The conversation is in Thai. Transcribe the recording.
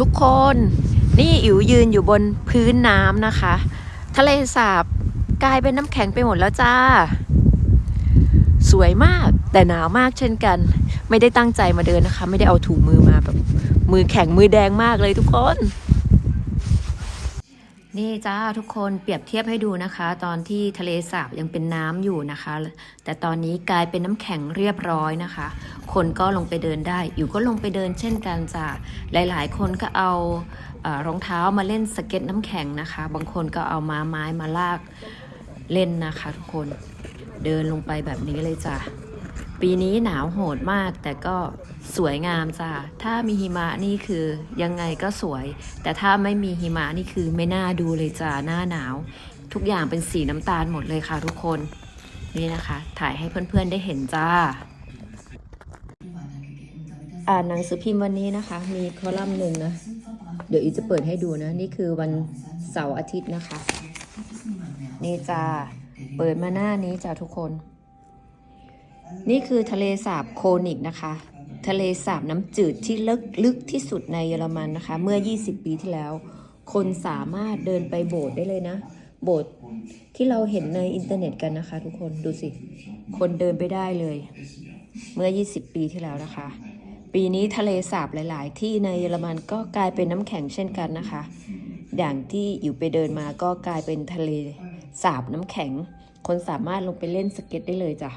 ทุกคน นี่อิ๋วยืนอยู่บนพื้นน้ำนะคะ ทะเลสาบกลายเป็นน้ำแข็งไปหมดแล้วจ้า สวยมากแต่หนาวมากเช่นกัน ไม่ได้ตั้งใจมาเดินนะคะ ไม่ได้เอาถุงมือมาแบบ มือแข็งมือแดงมากเลยทุกคน นี่จ้าทุกคนเปรียบเทียบให้ดูนะคะ ตอนที่ทะเลสาบยังเป็นน้ำอยู่นะคะ แต่ตอนนี้กลายเป็นน้ำแข็งเรียบร้อยนะคะ คนก็ลงไปเดินได้ อยู่ก็ลงไปเดินเช่นกันจ้าหลาย ๆ คนก็เอารองเท้ามาเล่นสเก็ตน้ำแข็งนะคะ บางคนก็เอามาไม้มาลากเล่นนะคะ ทุกคนเดินลงไปแบบนี้เลยจ้าปีนี้หนาวโหดมาก แต่ก็สวยงามจ้าถ้ามีหิมะนี่คือยังไงก็สวย แต่ถ้าไม่มีหิมะนี่คือไม่น่าดูเลยจ้าหน้าหนาว ทุกอย่างเป็นสีน้ำตาลหมดเลยค่ะทุกคนนี่นะคะ ถ่ายให้เพื่อนๆได้เห็นจ้า อ่านหนังสือพิมพ์วันนี้นะคะ มีคอลัมน์หนึ่งนะ เดี๋ยวอีจะเปิดให้ดูนะ นี่คือวันเสาร์อาทิตย์นะคะ นี่จ้าเปิดมาหน้านี้จ้าทุกคน นี่คือทะเลสาบโคนิกนะคะ ทะเลสาบน้ำจืดที่ลึกลึกที่สุดในเยอรมันนะคะ เมื่อ 20 ปีที่แล้ว คนสามารถเดินไปโบสถ์ได้เลยนะ โบสถ์ที่เราเห็นในอินเทอร์เน็ตกันนะคะ ทุกคนดูสิ คนเดินไปได้เลย เมื่อ 20 ปีที่แล้วนะคะ ปีนี้ทะเลสาบหลาย ๆ ที่ในเยอรมันก็กลายเป็นน้ำแข็งเช่นกันนะคะ อย่างที่อยู่ไปเดินมาก็กลายเป็นทะเลสาบน้ำแข็ง คนสามารถลงไปเล่นสเก็ตได้เลยจ้ะ